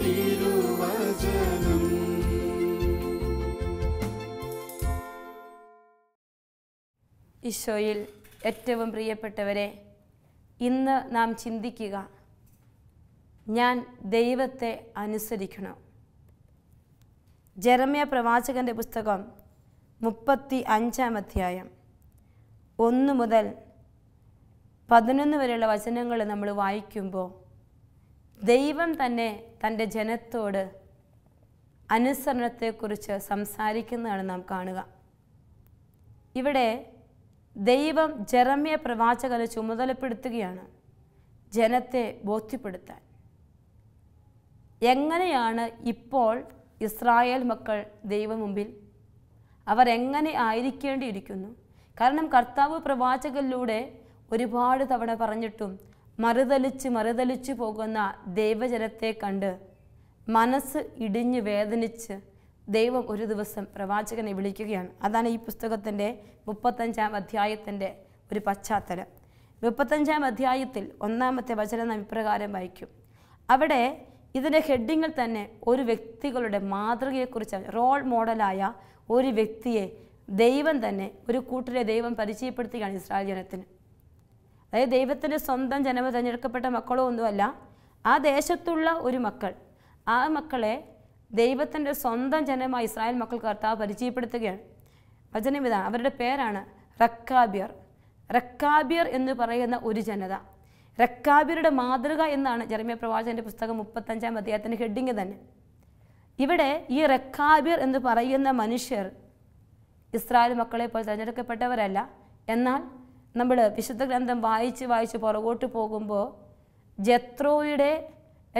തിരുവചനം. ഈശോയിൽ ഏറ്റവും പ്രിയപ്പെട്ടവരെ ഇന്ന് നാം ചിന്തിക്കുക ഞാൻ ദൈവത്തെ അനുസരിക്കണം? ജെറമ്യ പ്രവാചകന്റെ പുസ്തകം മുപ്പത്തി അഞ്ചാം അധ്യായം ഒന്ന് മുതൽ പതിനൊന്ന് വരെയുള്ള വചനങ്ങൾ നമ്മൾ വായിക്കുമ്പോൾ ദൈവം തന്നെ തന്റെ ജനത്തോട് അനുസരണത്തെക്കുറിച്ച് സംസാരിക്കുന്നതാണ് നാം കാണുക. ഇവിടെ ദൈവം ജെറമ്യ പ്രവാചകനെ ചുമതലപ്പെടുത്തുകയാണ് ജനത്തെ ബോധ്യപ്പെടുത്താൻ. എങ്ങനെയാണ് ഇപ്പോൾ ഇസ്രായേൽ മക്കൾ ദൈവം മുമ്പിൽ? അവർ എങ്ങനെ ആയിരിക്കേണ്ടിയിരിക്കുന്നു? കാരണം കർത്താവ് പ്രവാചകനിലൂടെ ഒരുപാട് തവണ പറഞ്ഞിട്ടും മറുതലിച്ച് മറുതലിച്ചു പോകുന്ന ദൈവജനത്തെ കണ്ട് മനസ്സ് ഇടിഞ്ഞ് വേദനിച്ച് ദൈവം ഒരു ദിവസം പ്രവാചകനെ വിളിക്കുകയാണ്. അതാണ് ഈ പുസ്തകത്തിന്റെ മുപ്പത്തഞ്ചാം അധ്യായത്തിന്റെ ഒരു പശ്ചാത്തലം. മുപ്പത്തഞ്ചാം അധ്യായത്തിൽ ഒന്നാമത്തെ വചനം നാം ഇപ്രകാരം വായിക്കും. അവിടെ ഇതിന്റെ ഹെഡിങ്ങിൽ തന്നെ ഒരു വ്യക്തികളുടെ മാതൃകയെക്കുറിച്ച് റോൾ മോഡലായ ഒരു വ്യക്തിയെ ദൈവം തന്നെ ഒരു കൂട്ടരെ ദൈവം പരിചയപ്പെടുത്തുകയാണ് ഇസ്രായേൽ ജനത്തിന്. അതായത് ദൈവത്തിന്റെ സ്വന്തം ജനമ തിരഞ്ഞെടുക്കപ്പെട്ട മക്കളോ ഒന്നുമല്ല ആ ദേശത്തുള്ള ഒരു മക്കൾ ആ മക്കളെ ദൈവത്തിന്റെ സ്വന്തം ജനമായി ഇസ്രായേൽ മക്കൾ കർത്താവ് പരിചയപ്പെടുത്തുകയാണ്. വചനം അവരുടെ പേരാണ് റക്കാബിയർ. റക്കാബിയർ എന്ന് പറയുന്ന ഒരു ജനത. റക്കാബിയറുടെ മാതൃക എന്നാണ് ജർമ്മിയ പ്രവാചകന്റെ പുസ്തകം മുപ്പത്തഞ്ചാം അധ്യായത്തിന്റെ ഹെഡിങ് തന്നെ. ഇവിടെ ഈ റക്കാബിയർ എന്ന് പറയുന്ന മനുഷ്യർ ഇസ്രായേൽ മക്കളെ പോലെ തിരഞ്ഞെടുക്കപ്പെട്ടവരല്ല. എന്നാൽ നമ്മൾ വിശുദ്ധ ഗ്രന്ഥം വായിച്ച് വായിച്ച് പുറകോട്ട് പോകുമ്പോൾ ജത്രോയുടെ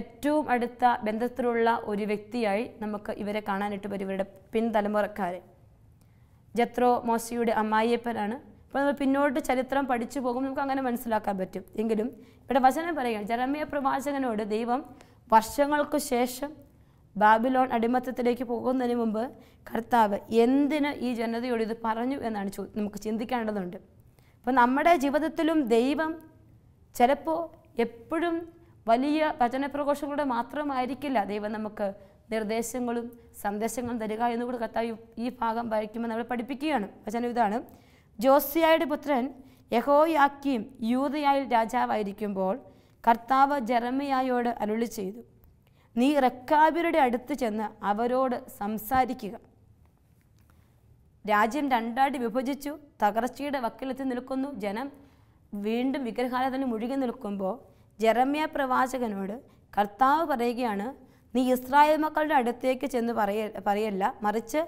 ഏറ്റവും അടുത്ത ബന്ധത്തിലുള്ള ഒരു വ്യക്തിയായി നമുക്ക് ഇവരെ കാണാനായിട്ട് വരും ഇവരുടെ പിൻതലമുറക്കാരെ. ജത്രോ മോശയുടെ അമ്മായിയപ്പനാണ്. അപ്പോൾ നമ്മൾ പിന്നോട്ട് ചരിത്രം പഠിച്ചു പോകുമ്പോൾ നമുക്ക് അങ്ങനെ മനസ്സിലാക്കാൻ പറ്റും. എങ്കിലും ഇവിടെ വചനം പറയുകയാണ് ജനമയ പ്രവാചകനോട് ദൈവം വർഷങ്ങൾക്ക് ശേഷം ബാബിലോൺ അടിമത്തത്തിലേക്ക് പോകുന്നതിന് മുമ്പ് കർത്താവ് എന്തിന് ഈ ജനതയോട് ഇത് പറഞ്ഞു എന്നാണ് നമുക്ക് ചിന്തിക്കേണ്ടതുണ്ട്. അപ്പോൾ നമ്മുടെ ജീവിതത്തിലും ദൈവം ചിലപ്പോൾ എപ്പോഴും വലിയ വചനപ്രഘോഷങ്ങളുടെ മാത്രമായിരിക്കില്ല. ദൈവം നമുക്ക് നിർദ്ദേശങ്ങളും സന്ദേശങ്ങളും തരിക എന്നുകൂടി കർത്താവ് ഈ- ഭാഗം വായിക്കുമ്പോൾ നമ്മൾ പഠിപ്പിക്കുകയാണ്. വചനം ഇതാണ്. ജോസിയായുടെ പുത്രൻ യഹോയാക്കിയും യൂതയായിൽ രാജാവായിരിക്കുമ്പോൾ കർത്താവ് ജെറമിയായോട് അരുളി ചെയ്തു നീ റക്കാബിയുടെ അടുത്ത് ചെന്ന് അവരോട് സംസാരിക്കുക. രാജ്യം രണ്ടായിട്ട് വിഭജിച്ചു തകർച്ചയുടെ വക്കിലെത്തി നിൽക്കുന്നു. ജനം വീണ്ടും വിഗ്രഹാരാധന മുഴുകി നിൽക്കുമ്പോൾ ജെറമ്യ പ്രവാചകനോട് കർത്താവ് പറയുകയാണ് നീ ഇസ്രായേൽ മക്കളുടെ അടുത്തേക്ക് ചെന്ന് പറയ പറയല്ല. മറിച്ച്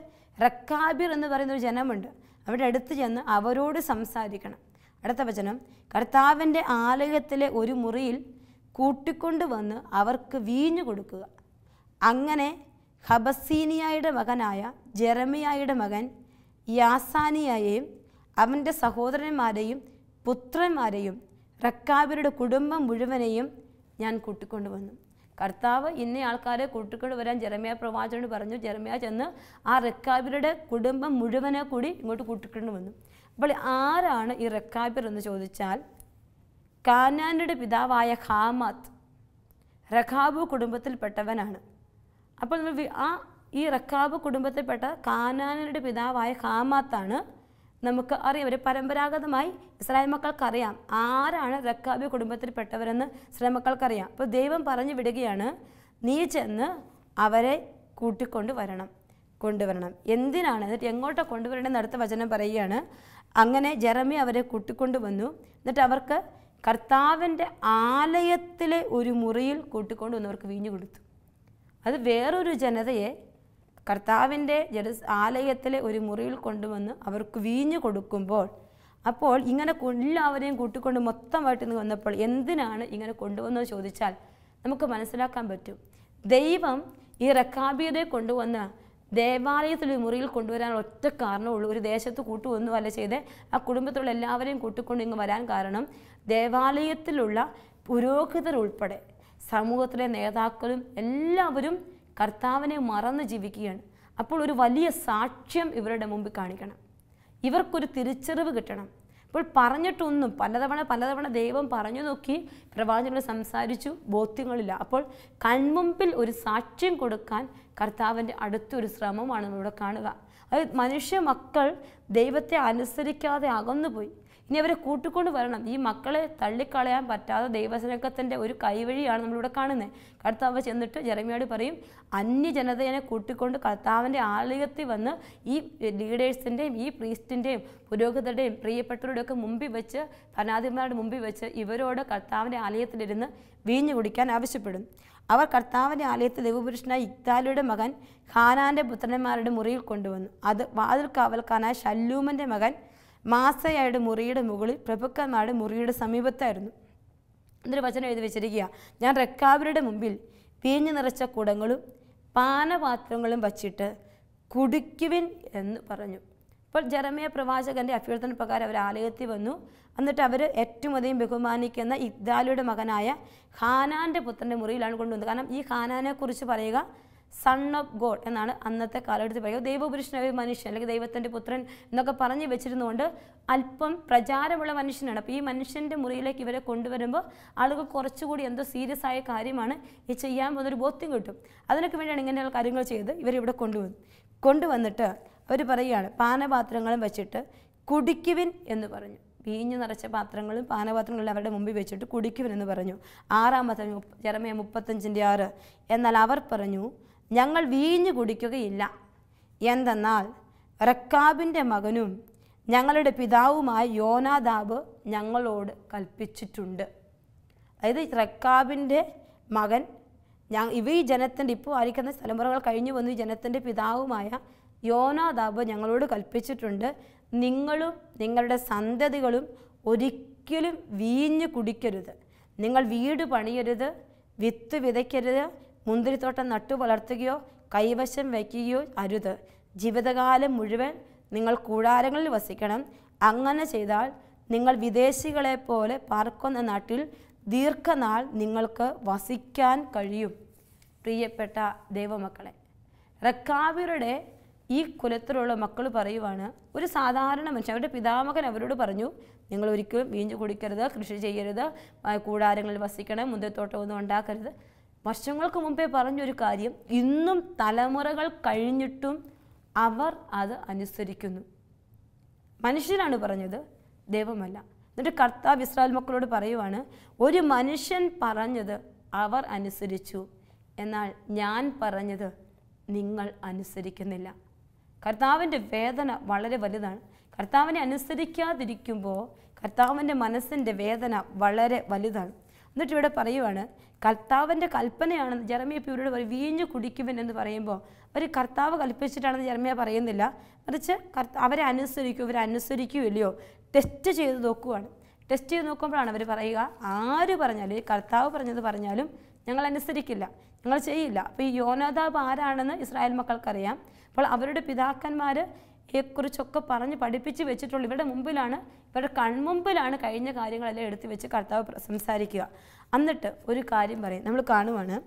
റക്കാബിർ എന്ന് പറയുന്ന ഒരു ജനമുണ്ട്. അവിടെ അടുത്ത് ചെന്ന് അവരോട് സംസാരിക്കണം. അടുത്ത വചനം കർത്താവിന്റെ ആലയത്തിലെ ഒരു മുറിയിൽ കൂട്ടിക്കൊണ്ട് വന്ന് അവർക്ക് വീഞ്ഞു കൊടുക്കുക. അങ്ങനെ ഹബസീനിയായുടെ മകനായ ജെറമിയായുടെ മകൻ യാസാനിയായെയും അവന്റെ സഹോദരന്മാരെയും പുത്രന്മാരെയും റക്കാബിരുടെ കുടുംബം മുഴുവനെയും ഞാൻ കൂട്ടിക്കൊണ്ടുവന്നു. കർത്താവ് ഇന്ന ആൾക്കാരെ കൂട്ടിക്കൊണ്ട് വരാൻ ജെറമിയ പ്രവാചകനോട് പറഞ്ഞു ജെറമിയ ചെന്ന് ആ റക്കാബിരുടെ കുടുംബം മുഴുവനെ കൂടി ഇങ്ങോട്ട് കൂട്ടിക്കൊണ്ട് വന്നു. അപ്പോൾ ആരാണ് ഈ റക്കാബിർ എന്ന് ചോദിച്ചാൽ കാനാനയുടെ പിതാവായ ഹാമത്ത് റഖാബു കുടുംബത്തിൽപ്പെട്ടവനാണ്. അപ്പോൾ നമ്മൾ ആ ഈ റക്കാബ് കുടുംബത്തിൽപ്പെട്ട കാനാനയുടെ പിതാവായ ഹാമാത്താണ് നമുക്ക് അറിയാം. ഒരു പരമ്പരാഗതമായി ഇസ്രായേൽ മക്കൾക്കറിയാം ആരാണ് റക്കാബി കുടുംബത്തിൽപ്പെട്ടവരെന്ന് ഇസ്രായേൽ മക്കൾക്കറിയാം. അപ്പോൾ ദൈവം പറഞ്ഞു വിടുകയാണ് നീ ചെന്ന് അവരെ കൂട്ടിക്കൊണ്ട് വരണം കൊണ്ടുവരണം. എന്തിനാണ്? എന്നിട്ട് എങ്ങോട്ടാ കൊണ്ടുവരണമെന്ന് അടുത്ത വചനം പറയുകയാണ്. അങ്ങനെ ജെറമി അവരെ കൂട്ടിക്കൊണ്ടുവന്നു എന്നിട്ട് അവർക്ക് കർത്താവിന്റെ ആലയത്തിലെ ഒരു മുറിയിൽ കൂട്ടിക്കൊണ്ടു വന്നവർക്ക് വീഞ്ഞു കൊടുത്തു. അത് വേറൊരു ജനതയെ കർത്താവിന്റെ ജല ആലയത്തിലെ ഒരു മുറിയിൽ കൊണ്ടുവന്ന് അവർക്ക് വീഞ്ഞു കൊടുക്കുമ്പോൾ അപ്പോൾ ഇങ്ങനെ എല്ലാവരെയും കൂട്ടിക്കൊണ്ട് മൊത്തമായിട്ട് ഇന്ന് വന്നപ്പോൾ എന്തിനാണ് ഇങ്ങനെ കൊണ്ടുവന്നത് ചോദിച്ചാൽ നമുക്ക് മനസ്സിലാക്കാൻ പറ്റും. ദൈവം ഈ റക്കാബിയതെ കൊണ്ടുവന്ന ദേവാലയത്തിൽ ഒരു മുറിയിൽ കൊണ്ടുവരാനുള്ള ഒറ്റ കാരണമുള്ളൂ. ഒരു ദേശത്ത് കൂട്ടുവന്നു അല്ല ചെയ്ത്. ആ കുടുംബത്തിലുള്ള എല്ലാവരെയും കൂട്ടിക്കൊണ്ട് ഇങ്ങ് വരാൻ കാരണം ദേവാലയത്തിലുള്ള പുരോഹിതർ ഉൾപ്പെടെ സമൂഹത്തിലെ നേതാക്കളും എല്ലാവരും കർത്താവിനെ മറന്ന് ജീവിക്കുകയാണ്. അപ്പോൾ ഒരു വലിയ സാക്ഷ്യം ഇവരുടെ മുമ്പിൽ കാണിക്കണം. ഇവർക്കൊരു തിരിച്ചറിവ് കിട്ടണം. ഇപ്പോൾ പറഞ്ഞിട്ടൊന്നും പലതവണ പലതവണ ദൈവം പറഞ്ഞു നോക്കി പ്രവാചകർ സംസാരിച്ചു ബോധ്യങ്ങളില്ല. അപ്പോൾ കൺമുമ്പിൽ ഒരു സാക്ഷ്യം കൊടുക്കാൻ കർത്താവിന്റെ അടുത്തൊരു ശ്രമമാണ് ഇവിടെ കാണുക. അത് മനുഷ്യ മക്കൾ ദൈവത്തെ അനുസരിക്കാതെ അകന്നുപോയി. ഇനി അവരെ കൂട്ടിക്കൊണ്ട് വരണം. ഈ മക്കളെ തള്ളിക്കളയാൻ പറ്റാതെ ദൈവസ്നേഹത്തിന്റെ ഒരു കൈവഴിയാണ് നമ്മളിവിടെ കാണുന്നത്. കർത്താവ് ചെന്നിട്ട് ജെറമിയോട് പറയും അന്യജനതയെ കൂട്ടിക്കൊണ്ട് കർത്താവിന്റെ ആലയത്തിൽ വന്ന് ഈ ലീഡേഴ്സിന്റെയും ഈ പ്രീസ്റ്റിന്റെയും പുരോഹിതരുടെയും പ്രിയപ്പെട്ടവരുടെയൊക്കെ മുമ്പിൽ വെച്ച് ഭരണാധിപന്മാരുടെ മുമ്പിൽ വെച്ച് ഇവരോട് കർത്താവിന്റെ ആലയത്തിലിരുന്ന് വീഞ്ഞു കുടിക്കാൻ ആവശ്യപ്പെടും. അവർ കർത്താവിന്റെ ആലയത്തിൽ ദൈവപുരുഷനായ ഇക്താലിയുടെ മകൻ ഖാനാന്റെ പുത്രന്മാരുടെ മുറിയിൽ കൊണ്ടുവന്നു. അത് വാതിൽ കാവൽക്കാനായ ഷല്ലൂമന്റെ മകൻ മാസയായുടെ മുറിയുടെ മുകളിൽ പ്രഭുക്കന്മാരുടെ മുറിയുടെ സമീപത്തായിരുന്നു. എന്നൊരു വചനം എഴുതി വെച്ചിരിക്കുക. ഞാൻ റെക്കാബിയുടെ മുമ്പിൽ പീഞ്ഞു നിറച്ച കുടങ്ങളും പാനപാത്രങ്ങളും വച്ചിട്ട് കുടിക്കുവിൻ എന്ന് പറഞ്ഞു. അപ്പോൾ ജെറമിയ പ്രവാചകന്റെ അഭ്യർത്ഥന പ്രകാരം അവർ ആലയത്തിൽ വന്നു. എന്നിട്ട് അവർ ഏറ്റവും അധികം ബഹുമാനിക്കുന്ന ഇദ്ദാലിയുടെ മകനായ ഹാനാന്റെ പുത്രന്റെ മുറിയിലാണ് കൊണ്ടുവന്നത്. കാരണം ഈ ഹാനാനെ കുറിച്ച് പറയുക സൺ ഓഫ് ഗോഡ് എന്നാണ് അന്നത്തെ കാലഘട്ടത്തിൽ പറയുക ദൈവപുരുഷനായ മനുഷ്യൻ അല്ലെങ്കിൽ ദൈവത്തിന്റെ പുത്രൻ എന്നൊക്കെ പറഞ്ഞു വെച്ചിരുന്നുകൊണ്ട് അല്പം പ്രചാരമുള്ള മനുഷ്യനാണ്. അപ്പോൾ ഈ മനുഷ്യന്റെ മുറിയിലേക്ക് ഇവരെ കൊണ്ടുവരുമ്പോൾ ആളുകൾ കുറച്ചുകൂടി എന്തോ സീരിയസ് ആയ കാര്യമാണ് ഈ ചെയ്യാൻ പോകുന്നൊരു ബോധ്യം കിട്ടും. അതിനൊക്കെ വേണ്ടിയാണ് ഇങ്ങനെയുള്ള കാര്യങ്ങൾ ചെയ്ത് ഇവരിവിടെ കൊണ്ടുവന്നു കൊണ്ടുവന്നിട്ട് അവർ പറയുകയാണ് പാനപാത്രങ്ങളും വെച്ചിട്ട് കുടിക്കുവിൻ എന്ന് പറഞ്ഞു. വീഞ്ഞു നിറച്ച പാത്രങ്ങളും പാനപാത്രങ്ങളും അവരുടെ മുമ്പിൽ വെച്ചിട്ട് കുടിക്കുവിൻ എന്ന് പറഞ്ഞു. ആറാമത്തെ ജറമയ മുപ്പത്തഞ്ചിന്റെ ആറ്. എന്നാൽ അവർ പറഞ്ഞു ഞങ്ങൾ വീഞ്ഞു കുടിക്കുകയില്ല. എന്തെന്നാൽ റക്കാബിന്റെ മകനും ഞങ്ങളുടെ പിതാവുമായ യോനാദാബ് ഞങ്ങളോട് കൽപ്പിച്ചിട്ടുണ്ട്. അതായത് റക്കാബിന്റെ മകൻ ഞാൻ ഇവ ഈ ജനത്തിന്റെ ഇപ്പോൾ ആയിരിക്കുന്ന തലമുറകൾ കഴിഞ്ഞു വന്നു. ഈ ജനത്തിന്റെ പിതാവുമായ യോനാദാബ് ഞങ്ങളോട് കൽപ്പിച്ചിട്ടുണ്ട്. നിങ്ങളും നിങ്ങളുടെ സന്തതികളും ഒരിക്കലും വീഞ്ഞു കുടിക്കരുത്. നിങ്ങൾ വീട് പണിയരുത് വിത്ത് വിതയ്ക്കരുത് മുന്തിരിത്തോട്ടം നട്ടു വളർത്തുകയോ കൈവശം വയ്ക്കുകയോ അരുത്. ജീവിതകാലം മുഴുവൻ നിങ്ങൾ കൂടാരങ്ങളിൽ വസിക്കണം. അങ്ങനെ ചെയ്താൽ നിങ്ങൾ വിദേശികളെ പോലെ പാർക്കുന്ന നാട്ടിൽ ദീർഘനാൾ നിങ്ങൾക്ക് വസിക്കാൻ കഴിയും. പ്രിയപ്പെട്ട ദൈവമക്കളെ റക്കാബിയുടെ ഈ കുലത്തിലുള്ള മക്കൾ പറയുവാണ് ഒരു സാധാരണ മനുഷ്യൻ അവരുടെ പിതാമകൻ അവരോട് പറഞ്ഞു നിങ്ങൾ ഒരിക്കലും വീഞ്ഞു കുടിക്കരുത് കൃഷി ചെയ്യരുത് കൂടാരങ്ങളിൽ വസിക്കണം മുന്തിരിത്തോട്ടം ഒന്നും ഉണ്ടാക്കരുത്. വർഷങ്ങൾക്ക് മുമ്പേ പറഞ്ഞൊരു കാര്യം ഇന്നും തലമുറകൾ കഴിഞ്ഞിട്ടും അവർ അത് അനുസരിക്കുന്നു. മനുഷ്യനാണ് പറഞ്ഞത് ദൈവമല്ല. എന്നിട്ട് കർത്താവ് ഇസ്രായേൽ മക്കളോട് പറയുവാണ് ഒരു മനുഷ്യൻ പറഞ്ഞത് അവർ അനുസരിച്ചു എന്നാൽ ഞാൻ പറഞ്ഞത് നിങ്ങൾ അനുസരിക്കുന്നില്ല. കർത്താവിന്റെ വേദന വളരെ വലുതാണ്. കർത്താവിനെ അനുസരിക്കാതിരിക്കുമ്പോൾ കർത്താവിന്റെ മനസ്സിന്റെ വേദന വളരെ വലുതാണ്. എന്നിട്ട് ഇവിടെ പറയുവാണ് കർത്താവിന്റെ കൽപ്പനയാണെന്ന് ജെറമിയ ഇവരോട് പറയും വീഞ്ഞു കുടിക്കുവൻ എന്ന് പറയുമ്പോൾ അവർ കർത്താവ് കൽപ്പിച്ചിട്ടാണെന്ന് ജെറമിയ പറയുന്നില്ല. മറിച്ച് കർത്ത അവരെ അനുസരിക്കും ഇവരെ അനുസരിക്കുമില്ലയോ ടെസ്റ്റ് ചെയ്ത് നോക്കുവാണ്. ടെസ്റ്റ് ചെയ്ത് നോക്കുമ്പോഴാണ് അവർ പറയുക ആര് പറഞ്ഞാലും കർത്താവ് പറഞ്ഞത് പറഞ്ഞാലും ഞങ്ങൾ അനുസരിക്കില്ല ഞങ്ങൾ ചെയ്യില്ല. അപ്പോൾ ഈ യോനാദാബ് ആരാണെന്ന് ഇസ്രായേൽ മക്കൾക്കറിയാം. അപ്പോൾ അവരുടെ പിതാക്കന്മാർ യെക്കുറിച്ചൊക്കെ പറഞ്ഞ് പഠിപ്പിച്ച് വെച്ചിട്ടുള്ളൂ. ഇവരുടെ മുമ്പിലാണ് ഇവരുടെ കൺമുമ്പിലാണ് കഴിഞ്ഞ കാര്യങ്ങളെല്ലാം എടുത്തു വെച്ച് കർത്താവ് സംസാരിക്കുക. എന്നിട്ട് ഒരു കാര്യം പറയും. നമ്മൾ കാണുവാണ്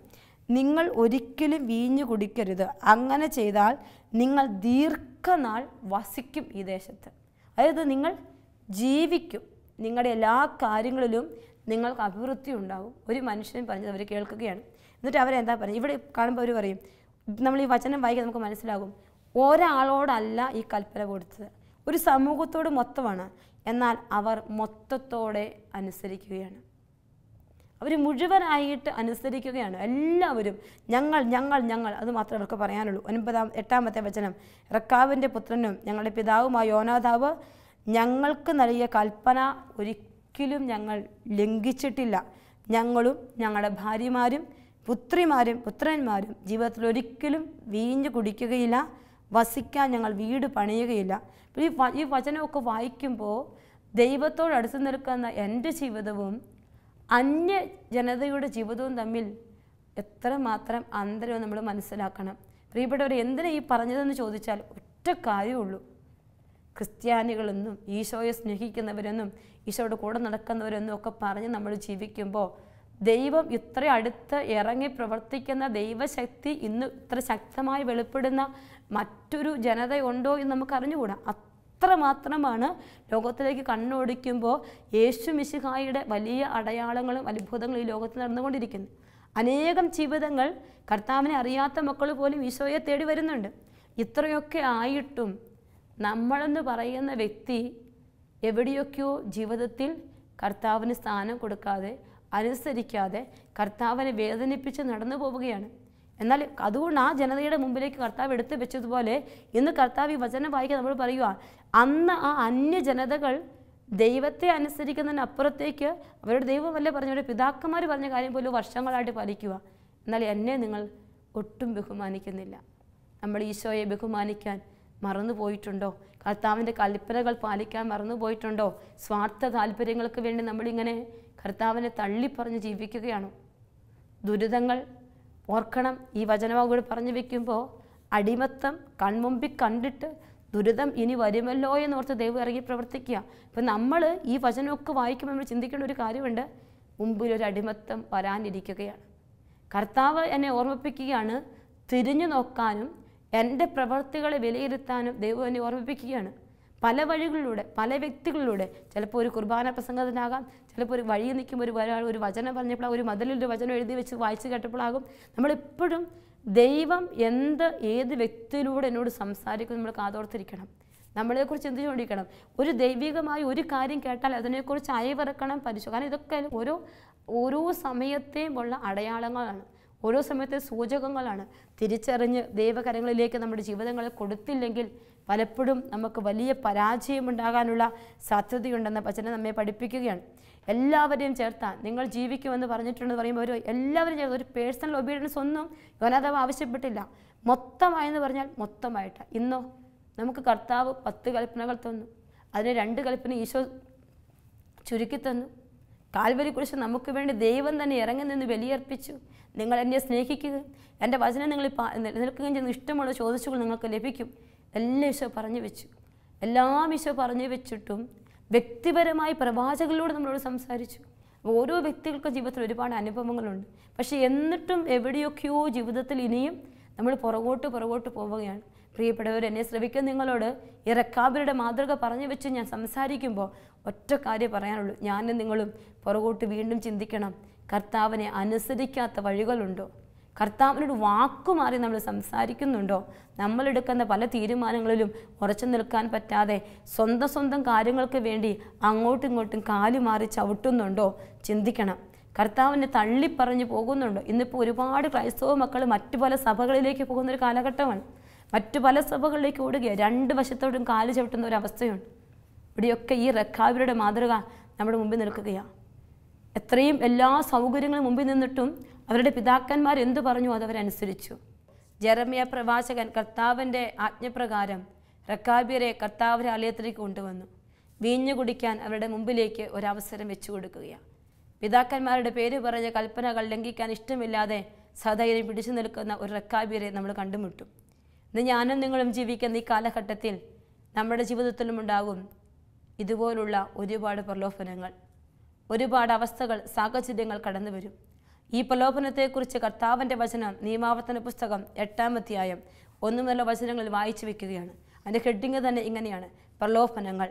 നിങ്ങൾ ഒരിക്കലും വീഞ്ഞു കുടിക്കരുത്. അങ്ങനെ ചെയ്താൽ നിങ്ങൾ ദീർഘനാൾ വസിക്കും ഈ ദേശത്ത്. അതായത് നിങ്ങൾ ജീവിക്കും. നിങ്ങളുടെ എല്ലാ കാര്യങ്ങളിലും നിങ്ങൾക്ക് അഭിവൃദ്ധി ഉണ്ടാവും. ഒരു മനുഷ്യൻ പറഞ്ഞത് അവർ കേൾക്കുകയാണ്. എന്നിട്ട് അവരെന്താ പറയുക ഇവിടെ കാണുമ്പോൾ അവർ പറയും നമ്മൾ ഈ വചനം വായിക്കാൻ നമുക്ക് മനസ്സിലാകും. ഒരാളോടല്ല ഈ കൽപ്പന കൊടുത്തത്. ഒരു സമൂഹത്തോട് മൊത്തമാണ്. എന്നാൽ അവർ മൊത്തത്തോടെ അനുസരിക്കുകയാണ്. അവർ മുഴുവനായിട്ട് അനുസരിക്കുകയാണ്. എല്ലാവരും ഞങ്ങൾ ഞങ്ങൾ ഞങ്ങൾ. അത് മാത്രമേ അവർക്ക് പറയാനുള്ളൂ. ഒൻപതാം എട്ടാമത്തെ വചനം. റക്കാവിന്റെ പുത്രനും ഞങ്ങളുടെ പിതാവുമായ യോനാദാവ് ഞങ്ങൾക്ക് നൽകിയ കൽപ്പന ഒരിക്കലും ഞങ്ങൾ ലംഘിച്ചിട്ടില്ല. ഞങ്ങളും ഞങ്ങളുടെ ഭാര്യമാരും പുത്രിമാരും പുത്രന്മാരും ജീവിതത്തിൽ ഒരിക്കലും വീഞ്ഞു കുടിക്കുകയില്ല. വസിക്കാൻ ഞങ്ങൾ വീട് പണിയുകയില്ല. ഈ ഈ വചനമൊക്കെ വായിക്കുമ്പോൾ ദൈവത്തോട് അടുത്ത് നിൽക്കുന്ന എന്റെ ജീവിതവും അന്യ ജനതയുടെ ജീവിതവും തമ്മിൽ എത്രമാത്രം അന്തരവും നമ്മൾ മനസ്സിലാക്കണം. പ്രിയപ്പെട്ടവർ എന്തിനാ ഈ പറഞ്ഞതെന്ന് ചോദിച്ചാൽ ഒറ്റ കാര്യമുള്ളൂ. ക്രിസ്ത്യാനികളെന്നും ഈശോയെ സ്നേഹിക്കുന്നവരെന്നും ഈശോയുടെ കൂടെ നടക്കുന്നവരെന്നും ഒക്കെ പറഞ്ഞ് നമ്മൾ ജീവിക്കുമ്പോൾ ദൈവം ഇത്ര അടുത്ത് ഇറങ്ങി പ്രവർത്തിക്കുന്ന ദൈവശക്തി ഇന്ന് ഇത്ര ശക്തമായി വെളിപ്പെടുന്ന മറ്റൊരു ജനതയുണ്ടോ എന്ന് നമുക്ക് അറിഞ്ഞുകൂടാ അത്രമാത്രമാണ് ലോകത്തിലേക്ക് കണ്ണോടിക്കുമ്പോൾ യേശു മിശിഹായുടെ വലിയ അടയാളങ്ങളും അത്ഭുതങ്ങളും ഈ ലോകത്ത് നടന്നുകൊണ്ടിരിക്കുന്നു അനേകം ജീവിതങ്ങൾ കർത്താവിനെ അറിയാത്ത മക്കൾ പോലും ഈശോയെ തേടി വരുന്നുണ്ട്. ഇത്രയൊക്കെ ആയിട്ടും നമ്മളെന്ന് പറയുന്ന വ്യക്തി എവിടെയൊക്കെയോ ജീവിതത്തിൽ കർത്താവിന് സ്ഥാനം കൊടുക്കാതെ അനുസരിക്കാതെ കർത്താവിനെ വേദനിപ്പിച്ച് നടന്നു പോവുകയാണ്. എന്നാൽ അതുകൊണ്ട് ആ ജനതയുടെ മുമ്പിലേക്ക് കർത്താവ് എടുത്തു വെച്ചതുപോലെ ഇന്ന് കർത്താവ് ഈ വചനം വായിക്കാൻ നമ്മൾ പറയുക അന്ന് ആ അന്യ ജനതകൾ ദൈവത്തെ അനുസരിക്കുന്നതിന് അപ്പുറത്തേക്ക് അവരുടെ ദൈവമല്ലേ പറഞ്ഞു അവരുടെ പിതാക്കന്മാർ പറഞ്ഞ കാര്യം പോലും വർഷങ്ങളായിട്ട് പാലിക്കുക. എന്നാൽ എന്നെ നിങ്ങൾ ഒട്ടും ബഹുമാനിക്കുന്നില്ല. നമ്മൾ ഈശോയെ ബഹുമാനിക്കാൻ മറന്നു പോയിട്ടുണ്ടോ? കർത്താവിന്റെ കൽപ്പനകൾ പാലിക്കാൻ മറന്നു പോയിട്ടുണ്ടോ? സ്വാർത്ഥ താല്പര്യങ്ങൾക്ക് വേണ്ടി നമ്മളിങ്ങനെ കർത്താവിനെ തള്ളിപ്പറഞ്ഞ് ജീവിക്കുകയാണോ. ദുരിതങ്ങൾ ഓർക്കണം ഈ വചനവാകൂടി പറഞ്ഞു വെക്കുമ്പോൾ അടിമത്തം കൺമുമ്പിൽ കണ്ടിട്ട് ദുരിതം ഇനി വരുമല്ലോ എന്ന് ഓർത്ത് ദൈവം ഇറങ്ങി പ്രവർത്തിക്കുക. അപ്പം നമ്മൾ ഈ വചനമൊക്കെ വായിക്കുമ്പോൾ നമ്മൾ ചിന്തിക്കേണ്ട ഒരു കാര്യമുണ്ട്. മുമ്പിൽ ഒരു അടിമത്തം വരാനിരിക്കുകയാണ്. കർത്താവ് എന്നെ ഓർമ്മിപ്പിക്കുകയാണ്. തിരിഞ്ഞു നോക്കാനും എന്റെ പ്രവർത്തികളെ വിലയിരുത്താനും ദൈവം എന്നെ ഓർമ്മിപ്പിക്കുകയാണ്. പല വഴികളിലൂടെ പല വ്യക്തികളിലൂടെ ചിലപ്പോൾ ഒരു കുർബാന പ്രസംഗത്തിനാകാം ചിലപ്പോൾ ഒരു വഴി നിൽക്കുമ്പോൾ ഒരു ഒരാൾ ഒരു വചനം പറഞ്ഞപ്പോൾ ഒരു മതിലിൽ ഒരു വചനം എഴുതി വെച്ച് വായിച്ച് കേട്ടപ്പോഴാകും നമ്മളെപ്പോഴും ദൈവം എന്ത് ഏത് വ്യക്തിയിലൂടെ എന്നോട് സംസാരിക്കും നമ്മൾ കാതോർത്തിരിക്കണം. നമ്മളെക്കുറിച്ച് എന്ത് ചോദിക്കണം? ഒരു ദൈവികമായി ഒരു കാര്യം കേട്ടാൽ അതിനെക്കുറിച്ച് അയവിറക്കണം പരിശോധന കാരണം ഇതൊക്കെ ഓരോ ഓരോ സമയത്തെയും ഉള്ള അടയാളങ്ങളാണ്. ഓരോ സമയത്തെ സൂചകങ്ങളാണ്. തിരിച്ചറിഞ്ഞ് ദൈവകരങ്ങളിലേക്ക് നമ്മുടെ ജീവിതങ്ങളെ കൊടുത്തില്ലെങ്കിൽ പലപ്പോഴും നമുക്ക് വലിയ പരാജയമുണ്ടാകാനുള്ള സാധ്യതയുണ്ടെന്ന വചനം നമ്മെ പഠിപ്പിക്കുകയാണ്. എല്ലാവരെയും ചേർത്താൻ. നിങ്ങൾ ജീവിക്കുമെന്ന് പറഞ്ഞിട്ടുണ്ടെന്ന് പറയുമ്പോൾ ഒരു എല്ലാവരും ചേർത്ത്. ഒരു പേഴ്സണൽ ഒബീഡിയൻസ് ഒന്നും യോനാഥാവ് ആവശ്യപ്പെട്ടില്ല. മൊത്തമായെന്ന് പറഞ്ഞാൽ മൊത്തമായിട്ട്. ഇന്നോ നമുക്ക് കർത്താവ് പത്ത് കൽപ്പനകൾ തന്നു. അതിന് രണ്ട് കൽപ്പന ഈശോ ചുരുക്കി തന്നു. കാൽവരി കുറിച്ച് നമുക്ക് വേണ്ടി ദൈവം തന്നെ ഇറങ്ങി നിന്ന് ബലിയർപ്പിച്ചു. നിങ്ങൾ എന്നെ സ്നേഹിക്കുക. എന്റെ വചനം നിങ്ങൾ നിൽക്കുകയും ചെയ്യുന്ന ഇഷ്ടമുള്ള ചോദിച്ചുകൾ നിങ്ങൾക്ക് ലഭിക്കും. എല്ലാം ഈശോ പറഞ്ഞു വെച്ചു. എല്ലാം ഈശോ പറഞ്ഞു വെച്ചിട്ടും വ്യക്തിപരമായി പ്രവാചകളിലൂടെ നമ്മളോട് സംസാരിച്ചു. ഓരോ വ്യക്തികൾക്കും ജീവിതത്തിൽ ഒരുപാട് അനുഭവങ്ങളുണ്ട്. പക്ഷേ എന്നിട്ടും എവിടെയൊക്കെയോ ജീവിതത്തിൽ ഇനിയും നമ്മൾ പുറകോട്ട് പുറകോട്ട് പോവുകയാണ്. പ്രിയപ്പെട്ടവർ എന്നെ ശ്രമിക്കുന്ന നിങ്ങളോട് ഈ റക്കാബിയുടെ മാതൃക പറഞ്ഞു വെച്ച് ഞാൻ സംസാരിക്കുമ്പോൾ ഒറ്റ കാര്യം പറയാനുള്ളൂ. ഞാനും നിങ്ങളും പുറകോട്ട് വീണ്ടും ചിന്തിക്കണം. കർത്താവിനെ അനുസരിക്കാത്ത വഴികളുണ്ടോ? കർത്താവിനോട് വാക്കുമാറി നമ്മൾ സംസാരിക്കുന്നുണ്ടോ? നമ്മളെടുക്കുന്ന പല തീരുമാനങ്ങളിലും ഉറച്ചു നിൽക്കാൻ പറ്റാതെ സ്വന്തം സ്വന്തം കാര്യങ്ങൾക്ക് വേണ്ടി അങ്ങോട്ടും ഇങ്ങോട്ടും കാലു മാറി ചവിട്ടുന്നുണ്ടോ? ചിന്തിക്കണം. കർത്താവിനെ തള്ളിപ്പറഞ്ഞു പോകുന്നുണ്ടോ? ഇന്നിപ്പോൾ ഒരുപാട് ക്രൈസ്തവ മക്കൾ മറ്റു പല സഭകളിലേക്ക് പോകുന്ന ഒരു കാലഘട്ടമാണ്. മറ്റു പല സഭകളിലേക്ക് ഓടുകയാണ് രണ്ട് വശത്തോടും കാൽ ചവിട്ടുന്ന ഒരു ഇവിടെയൊക്കെ ഈ റക്കാബിയുടെ മാതൃക നമ്മുടെ മുമ്പിൽ നിൽക്കുകയാണ് എത്രയും എല്ലാ സൗകര്യങ്ങളും മുമ്പിൽ നിന്നിട്ടും അവരുടെ പിതാക്കന്മാർ എന്തു പറഞ്ഞു അതവരനുസരിച്ചു ജെറമിയ പ്രവാചകൻ കർത്താവിന്റെ ആജ്ഞപ്രകാരം റക്കാബിയരെ കർത്താവിന്റെ ആലയത്തിലേക്ക് കൊണ്ടുവന്നു. വീഞ്ഞു കുടിക്കാൻ അവരുടെ മുമ്പിലേക്ക് ഒരവസരം വെച്ചു കൊടുക്കുകയാണ് പിതാക്കന്മാരുടെ പേര് പറഞ്ഞ കൽപ്പനകൾ ലംഘിക്കാൻ ഇഷ്ടമില്ലാതെ സധൈര്യം പിടിച്ചു നിൽക്കുന്ന ഒരു റക്കാബിയരെ നമ്മൾ കണ്ടുമുട്ടും. ഇന്ന് ഞാനും നിങ്ങളും ജീവിക്കുന്ന ഈ കാലഘട്ടത്തിൽ നമ്മുടെ ജീവിതത്തിലും ഉണ്ടാകും ഇതുപോലുള്ള ഒരുപാട് പ്രലോഭനങ്ങൾ ഒരുപാട് അവസ്ഥകൾ സാഹചര്യങ്ങൾ കടന്നു വരും ഈ പ്രലോഭനത്തെക്കുറിച്ച് കർത്താവിന്റെ വചനം നിയമാവർത്തന പുസ്തകം എട്ടാമധ്യായം ഒന്നു വചനങ്ങളിൽ വായിച്ചു വെക്കുകയാണ്. അതിന്റെ ഹെഡിങ് തന്നെ ഇങ്ങനെയാണ്. പ്രലോഭനങ്ങൾ.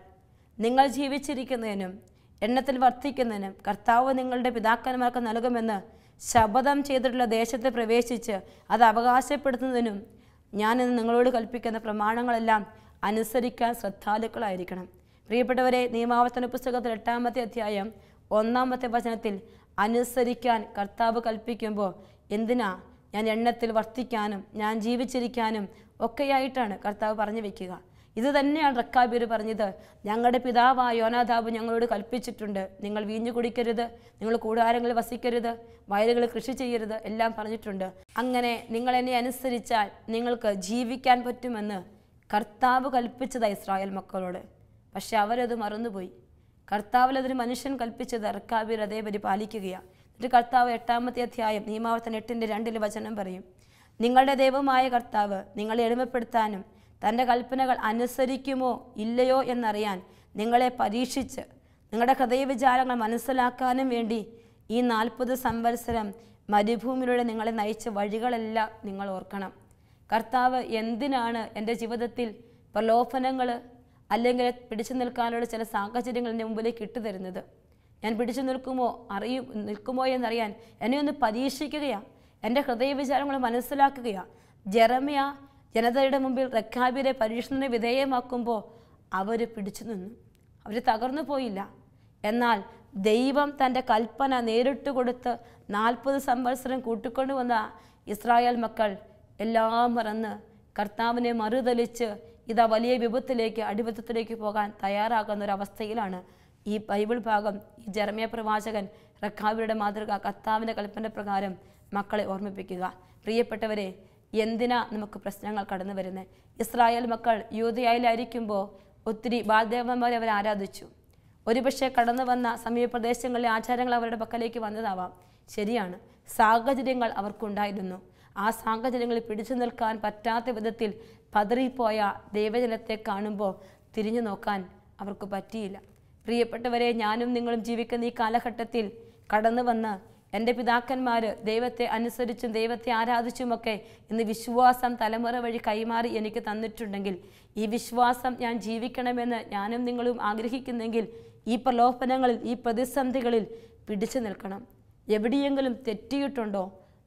നിങ്ങൾ ജീവിച്ചിരിക്കുന്നതിനും എണ്ണത്തിൽ വർദ്ധിക്കുന്നതിനും കർത്താവ് നിങ്ങളുടെ പിതാക്കന്മാർക്ക് നൽകുമെന്ന് ശപഥം ചെയ്തിട്ടുള്ള ദേശത്ത് പ്രവേശിച്ച് അത് അവകാശപ്പെടുത്തുന്നതിനും ഞാനിന്ന് നിങ്ങളോട് കൽപ്പിക്കുന്ന പ്രമാണങ്ങളെല്ലാം അനുസരിക്കാൻ ശ്രദ്ധാലുക്കളായിരിക്കണം. പ്രിയപ്പെട്ടവരെ നിയമാവർത്തന പുസ്തകത്തിൽ എട്ടാമത്തെ അധ്യായം ഒന്നാമത്തെ വചനത്തിൽ അനുസരിക്കാൻ കർത്താവ് കൽപ്പിക്കുമ്പോൾ എന്തിനാ ഞാൻ എണ്ണത്തിൽ വർത്തിക്കാനും ഞാൻ ജീവിച്ചിരിക്കാനും ഒക്കെയായിട്ടാണ് കർത്താവ് പറഞ്ഞു വെക്കുക. ഇത് തന്നെയാണ് റക്കാബീർ പറഞ്ഞത്. ഞങ്ങളുടെ പിതാവായ യോനാദാബ് ഞങ്ങളോട് കൽപ്പിച്ചിട്ടുണ്ട്. നിങ്ങൾ വീഞ്ഞു കുടിക്കരുത് നിങ്ങൾ കൂടാരങ്ങളിൽ വസിക്കരുത് വയലുകൾ കൃഷി ചെയ്യരുത് എല്ലാം പറഞ്ഞിട്ടുണ്ട്. അങ്ങനെ നിങ്ങൾ എന്നെ അനുസരിച്ചാൽ നിങ്ങൾക്ക് ജീവിക്കാൻ പറ്റുമെന്ന് കർത്താവ് കൽപ്പിച്ചതായി ഇസ്രായേൽ മക്കളോട്. പക്ഷെ അവരത് മറന്നുപോയി. കർത്താവിൽ അതൊരു മനുഷ്യൻ കൽപ്പിച്ചത് റക്കാബീർ അതേപടി പാലിക്കുകയാണ് എന്നിട്ട് കർത്താവ് എട്ടാമത്തെ അധ്യായം നിയമാവർത്തന എട്ടിന്റെ രണ്ടിൽ വചനം പറയും. നിങ്ങളുടെ ദൈവമായ കർത്താവ് നിങ്ങളെ എളിമപ്പെടുത്താനും തന്റെ കൽപ്പനകൾ അനുസരിക്കുമോ ഇല്ലയോ എന്നറിയാൻ നിങ്ങളെ പരീക്ഷിച്ച് നിങ്ങളുടെ ഹൃദയവിചാരങ്ങൾ മനസ്സിലാക്കാനും വേണ്ടി ഈ നാൽപ്പത് സംവത്സരം മരുഭൂമിയിലൂടെ നിങ്ങളെ നയിച്ച വഴികളെല്ലാം നിങ്ങൾ ഓർക്കണം. കർത്താവ് എന്തിനാണ് എന്റെ ജീവിതത്തിൽ പ്രലോഭനങ്ങൾ അല്ലെങ്കിൽ പിടിച്ചു നിൽക്കാനുള്ള ചില സാഹചര്യങ്ങൾ എന്റെ മുമ്പിലേക്ക് ഇട്ടു തരുന്നത് ഞാൻ പിടിച്ചു നിൽക്കുമോ അറിയും നിൽക്കുമോ എന്നറിയാൻ എന്നെ ഒന്ന് പരീക്ഷിക്കുകയാണ് എന്റെ ഹൃദയ വിചാരങ്ങൾ മനസ്സിലാക്കുകയാണ് ജെറമിയ ജനതയുടെ മുമ്പിൽ റക്കാബിരെ പരീക്ഷണത്തിന് വിധേയമാക്കുമ്പോൾ അവർ പിടിച്ചു നിന്നു. അവർ തകർന്നു പോയില്ല. എന്നാൽ ദൈവം തന്റെ കൽപ്പന നേരിട്ട് കൊടുത്ത് നാൽപ്പത് സംവത്സരം കൂട്ടിക്കൊണ്ടു വന്ന ഇസ്രായേൽ മക്കൾ എല്ലാം മറന്ന് കർത്താവിനെ മറുതലിച്ച് ഇതാ വലിയ വിപത്തിലേക്ക് അടിപത്തത്തിലേക്ക് പോകാൻ തയ്യാറാകുന്ന ഒരവസ്ഥയിലാണ് ഈ ബൈബിൾ ഭാഗം. ഈ ജർമ്മിയ പ്രവാചകൻ റഖാബിയുടെ മാതൃക കർത്താവിന്റെ കൽപ്പന പ്രകാരം മക്കളെ ഓർമ്മിപ്പിക്കുക. പ്രിയപ്പെട്ടവരെ എന്തിനാ നമുക്ക് പ്രശ്നങ്ങൾ കടന്നു വരുന്നത് ഇസ്രായേൽ മക്കൾ യൂതയായിലായിരിക്കുമ്പോൾ ഒത്തിരി ബാലദേവന്മാരെ അവർ ആരാധിച്ചു. ഒരുപക്ഷെ കടന്നു വന്ന സമീപപ്രദേശങ്ങളിലെ ആചാരങ്ങൾ അവരുടെ പക്കലേക്ക് വന്നതാവാം. ശരിയാണ് സാഹചര്യങ്ങൾ അവർക്കുണ്ടായിരുന്നു. ആ സാഹചര്യങ്ങളിൽ പിടിച്ചു നിൽക്കാൻ പറ്റാത്ത വിധത്തിൽ പതറിപ്പോയ ദൈവജനത്തെ കാണുമ്പോൾ തിരിഞ്ഞു നോക്കാൻ അവർക്ക് പറ്റിയില്ല. പ്രിയപ്പെട്ടവരെ ഞാനും നിങ്ങളും ജീവിക്കുന്ന ഈ കാലഘട്ടത്തിൽ കടന്നു വന്ന് എന്റെ പിതാക്കന്മാർ ദൈവത്തെ അനുസരിച്ചും ദൈവത്തെ ആരാധിച്ചുമൊക്കെ ഇന്ന് വിശ്വാസം തലമുറ വഴി കൈമാറി എനിക്ക് തന്നിട്ടുണ്ടെങ്കിൽ ഈ വിശ്വാസം ഞാൻ ജീവിക്കണമെന്ന് ഞാനും നിങ്ങളും ആഗ്രഹിക്കുന്നെങ്കിൽ ഈ പ്രലോഭനങ്ങളിൽ ഈ പ്രതിസന്ധികളിൽ പിടിച്ചു നിൽക്കണം. എവിടെയെങ്കിലും തെറ്റിയിട്ടുണ്ടോ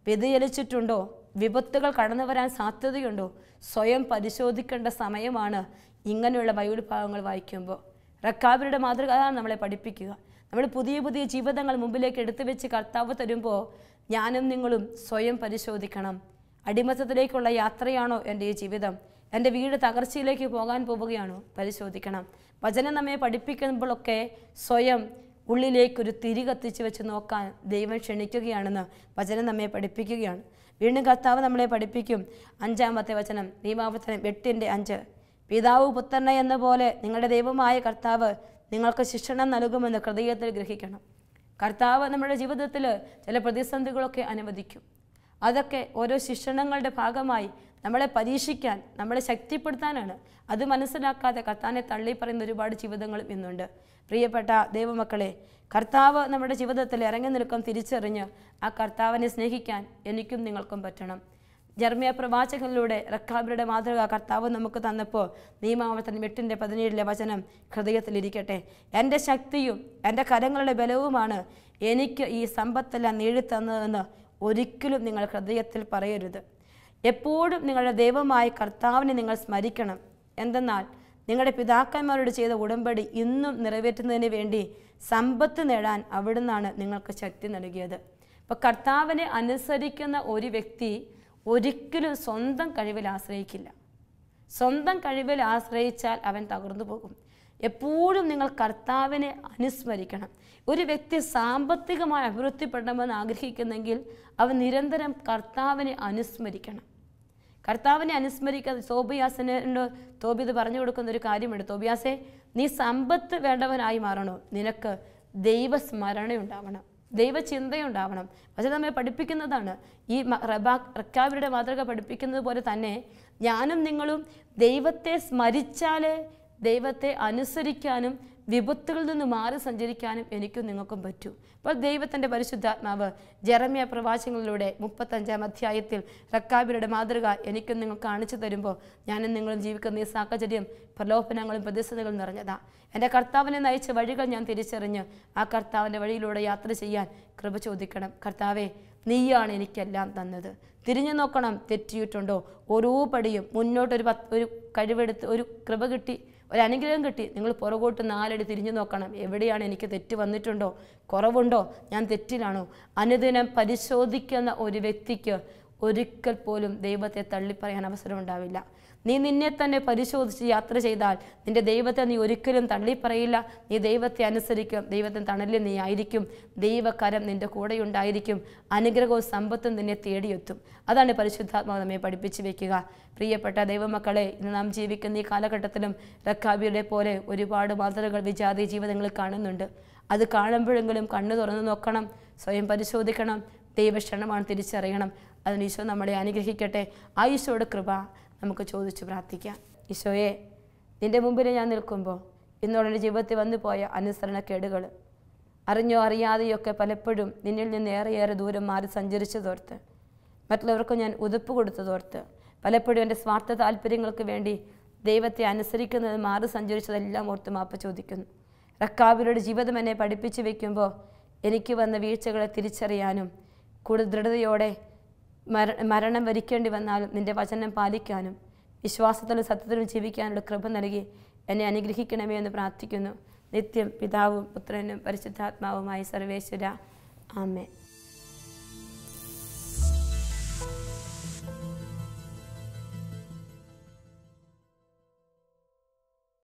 വ്യതിചലിച്ചിട്ടുണ്ടോ വിപത്തുകൾ കടന്നു വരാൻ സാധ്യതയുണ്ടോ സ്വയം പരിശോധിക്കേണ്ട സമയമാണ് ഇങ്ങനെയുള്ള ബൈബിൾ ഭാഗങ്ങൾ വായിക്കുമ്പോൾ. റക്കാബിയുടെ മാതൃക അതാണ് നമ്മളെ പഠിപ്പിക്കുക. നമ്മൾ പുതിയ പുതിയ ജീവിതങ്ങൾ മുമ്പിലേക്ക് എടുത്തു വെച്ച് കർത്താവ് തരുമ്പോൾ ഞാനും നിങ്ങളും സ്വയം പരിശോധിക്കണം. അടിമത്തത്തിലേക്കുള്ള യാത്രയാണോ എന്റെ ഈ ജീവിതം? എന്റെ വീട് തകർച്ചയിലേക്ക് പോകാൻ പോവുകയാണോ? പരിശോധിക്കണം. വചനം നമ്മെ പഠിപ്പിക്കുമ്പോഴൊക്കെ സ്വയം ഉള്ളിലേക്കൊരു തിരി കത്തിച്ച് വെച്ച് നോക്കാൻ ദൈവം ക്ഷണിക്കുകയാണെന്ന് വചനം നമ്മെ പഠിപ്പിക്കുകയാണ്. വീണ്ടും കർത്താവ് നമ്മളെ പഠിപ്പിക്കും. അഞ്ചാമത്തെ വചനം നിയമാവർത്തനം എട്ടിന്റെ അഞ്ച്. പിതാവ് പുത്രനെ എന്ന പോലെ നിങ്ങളുടെ ദൈവമായ കർത്താവ് നിങ്ങൾക്ക് ശിക്ഷണം നൽകുമെന്ന് ഹൃദയത്തിൽ ഗ്രഹിക്കണം. കർത്താവ് നമ്മുടെ ജീവിതത്തിൽ ചില പ്രതിസന്ധികളൊക്കെ അനുവദിക്കും. അതൊക്കെ ഓരോ ശിക്ഷണങ്ങളുടെ ഭാഗമായി നമ്മളെ പരീക്ഷിക്കാൻ നമ്മളെ ശക്തിപ്പെടുത്താനാണ്. അത് മനസ്സിലാക്കാതെ കർത്താനെ തള്ളി പറയുന്ന ഒരുപാട് ജീവിതങ്ങളും ഇന്നുണ്ട്. പ്രിയപ്പെട്ട ദൈവമക്കളെ കർത്താവ് നമ്മുടെ ജീവിതത്തിൽ ഇറങ്ങി നിൽക്കും തിരിച്ചറിഞ്ഞ് ആ കർത്താവിനെ സ്നേഹിക്കാൻ എനിക്കും നിങ്ങൾക്കും പറ്റണം. ജർമ്മിയ പ്രവാചകനിലൂടെ റക്കാബിയുടെ മാതൃക കർത്താവ് നമുക്ക് തന്നപ്പോൾ നിയമാവർത്തനം എട്ടിന്റെ പതിനേഴിലെ വചനം ഹൃദയത്തിലിരിക്കട്ടെ എന്റെ ശക്തിയും എന്റെ കരങ്ങളുടെ ബലവുമാണ് എനിക്ക് ഈ സമ്പത്തെല്ലാം നേടിത്തന്നതെന്ന് ഒരിക്കലും നിങ്ങൾ ഹൃദയത്തിൽ പറയരുത്. എപ്പോഴും നിങ്ങളുടെ ദൈവമായ കർത്താവിനെ നിങ്ങൾ സ്മരിക്കണം. എന്തെന്നാൽ നിങ്ങളുടെ പിതാക്കന്മാരോട് ചെയ്ത ഉടമ്പടി ഇന്നും നിറവേറ്റുന്നതിന് വേണ്ടി സമ്പത്ത് നേടാൻ അവിടുന്നാണ് നിങ്ങൾക്ക് ശക്തി നൽകിയത്. അപ്പോൾ കർത്താവിനെ അനുസരിക്കുന്ന ഒരു വ്യക്തി ഒരിക്കലും സ്വന്തം കഴിവിൽ ആശ്രയിക്കില്ല. സ്വന്തം കഴിവിൽ ആശ്രയിച്ചാൽ അവൻ തകർന്നു പോകും. എപ്പോഴും നിങ്ങൾ കർത്താവിനെ അനുസ്മരിക്കണം. ഒരു വ്യക്തി സാമ്പത്തികമായി അഭിവൃദ്ധിപ്പെടണമെന്ന് ആഗ്രഹിക്കുന്നെങ്കിൽ അവൻ നിരന്തരം കർത്താവിനെ അനുസ്മരിക്കണം. കർത്താവിനെ അനുസ്മരിക്കാതെ തോബിയാസിനോട് തോബി ഇത് പറഞ്ഞു കൊടുക്കുന്ന ഒരു കാര്യമുണ്ട്. തോബിയാസെ നീ സമ്പത്ത് വേണ്ടവനായി മാറണോ? നിനക്ക് ദൈവസ്മരണ ഉണ്ടാവണം ദൈവചിന്തയുണ്ടാവണം. പക്ഷെ നമ്മെ പഠിപ്പിക്കുന്നതാണ്. ഈ റബാ റക്കാബിയുടെ മാതൃക പഠിപ്പിക്കുന്നത് പോലെ തന്നെ ഞാനും നിങ്ങളും ദൈവത്തെ സ്മരിച്ചാലേ ദൈവത്തെ അനുസരിക്കാനും വിപത്തുകളിൽ നിന്ന് മാറി സഞ്ചരിക്കാനും എനിക്കും നിങ്ങൾക്കും പറ്റൂ. ഇപ്പോൾ ദൈവത്തിന്റെ പരിശുദ്ധാത്മാവ് ജെറമിയ പ്രവാചങ്ങളിലൂടെ മുപ്പത്തഞ്ചാം അധ്യായത്തിൽ റക്കാബിയുടെ മാതൃക എനിക്കും നിങ്ങൾ കാണിച്ചു തരുമ്പോൾ ഞാനും നിങ്ങളും ജീവിക്കുന്ന ഈ സാഹചര്യം പ്രലോഭനങ്ങളും പ്രതിസന്ധികളും നിറഞ്ഞതാ. എന്റെ കർത്താവിനെ നയിച്ച വഴികൾ ഞാൻ തിരിച്ചറിഞ്ഞ് ആ കർത്താവിന്റെ വഴിയിലൂടെ യാത്ര ചെയ്യാൻ കൃപ ചോദിക്കണം. കർത്താവെ നീയാണ് എനിക്കെല്ലാം തന്നത്. തിരിഞ്ഞു നോക്കണം തെറ്റിയിട്ടുണ്ടോ? ഓരോ പടിയും മുന്നോട്ടൊരു പത്ത് ഒരു കഴിവെടുത്ത് ഒരു കൃപ കിട്ടി ഒരു അനുഗ്രഹം കിട്ടി. നിങ്ങൾ പുറകോട്ട് നാലടി തിരിഞ്ഞു നോക്കണം. എവിടെയാണ് എനിക്ക് തെറ്റ് വന്നിട്ടുണ്ടോ? കുറവുണ്ടോ? ഞാൻ തെറ്റിലാണോ? അനുദിനം പരിശോധിക്കുന്ന ഒരു വ്യക്തിക്ക് ഒരിക്കൽ പോലും ദൈവത്തെ തള്ളിപ്പറയാൻ അവസരം ഉണ്ടാവില്ല നീ നിന്നെ തന്നെ പരിശോധിച്ച് യാത്ര ചെയ്താൽ നിന്റെ ദൈവത്തെ നീ ഒരിക്കലും തള്ളിപ്പറയില്ല. നീ ദൈവത്തെ അനുസരിക്കും. ദൈവത്തിന് തണലിൽ നീ ആയിരിക്കും. ദൈവകരം നിന്റെ കൂടെ ഉണ്ടായിരിക്കും അനുഗ്രഹവും സമ്പത്തും നിന്നെ തേടിയെത്തും. അതാണ് പരിശുദ്ധാത്മാവ് നമ്മെ പഠിപ്പിച്ചു വെക്കുക. പ്രിയപ്പെട്ട ദൈവമക്കളെ ഇന്ന് നാം ജീവിക്കുന്ന ഈ കാലഘട്ടത്തിലും റക്കാബിയുടെ പോലെ ഒരുപാട് മാതൃകൾ വിജാതി ജീവിതങ്ങൾ കാണുന്നുണ്ട്. അത് കാണുമ്പോഴെങ്കിലും കണ്ണു തുറന്നു നോക്കണം. സ്വയം പരിശോധിക്കണം. ദൈവക്ഷണമാണ് തിരിച്ചറിയണം. അതിന് ഈശോ നമ്മളെ അനുഗ്രഹിക്കട്ടെ. ആ ഈശോയുടെ കൃപ നമുക്ക് ചോദിച്ചു പ്രാർത്ഥിക്കാം. ഈശോയെ നിന്റെ മുമ്പിൽ ഞാൻ നിൽക്കുമ്പോൾ ഇന്നോടെ ജീവിതത്തിൽ വന്നു പോയ അനുസരണക്കേടുകൾ അറിഞ്ഞോ അറിയാതെയൊക്കെ പലപ്പോഴും നിന്നിൽ നിന്ന് ഏറെയേറെ ദൂരം മാറി സഞ്ചരിച്ചതോർത്ത് മറ്റുള്ളവർക്ക് ഞാൻ ഉതുപ്പ് കൊടുത്തതോർത്ത് പലപ്പോഴും എന്റെ സ്വാർത്ഥ താല്പര്യങ്ങൾക്ക് വേണ്ടി ദൈവത്തെ അനുസരിക്കുന്നത് മാറി സഞ്ചരിച്ചതെല്ലാം ഓർത്ത് മാപ്പ് ചോദിക്കുന്നു. റക്കാബിലൂടെ ജീവിതം എന്നെ പഠിപ്പിച്ചു വയ്ക്കുമ്പോൾ എനിക്ക് വന്ന വീഴ്ചകളെ തിരിച്ചറിയാനും കൂടുതൽ ദൃഢതയോടെ മര മരണം വരിക്കേണ്ടി വന്നാലും നിന്റെ വചനം പാലിക്കാനും വിശ്വാസത്തിലും സത്യത്തിലും ജീവിക്കാനുള്ള കൃപ നൽകി എന്നെ അനുഗ്രഹിക്കണമേ എന്ന് പ്രാർത്ഥിക്കുന്നു. നിത്യം പിതാവും പുത്രനും പരിശുദ്ധാത്മാവുമായി സർവേശ്വര. ആമേ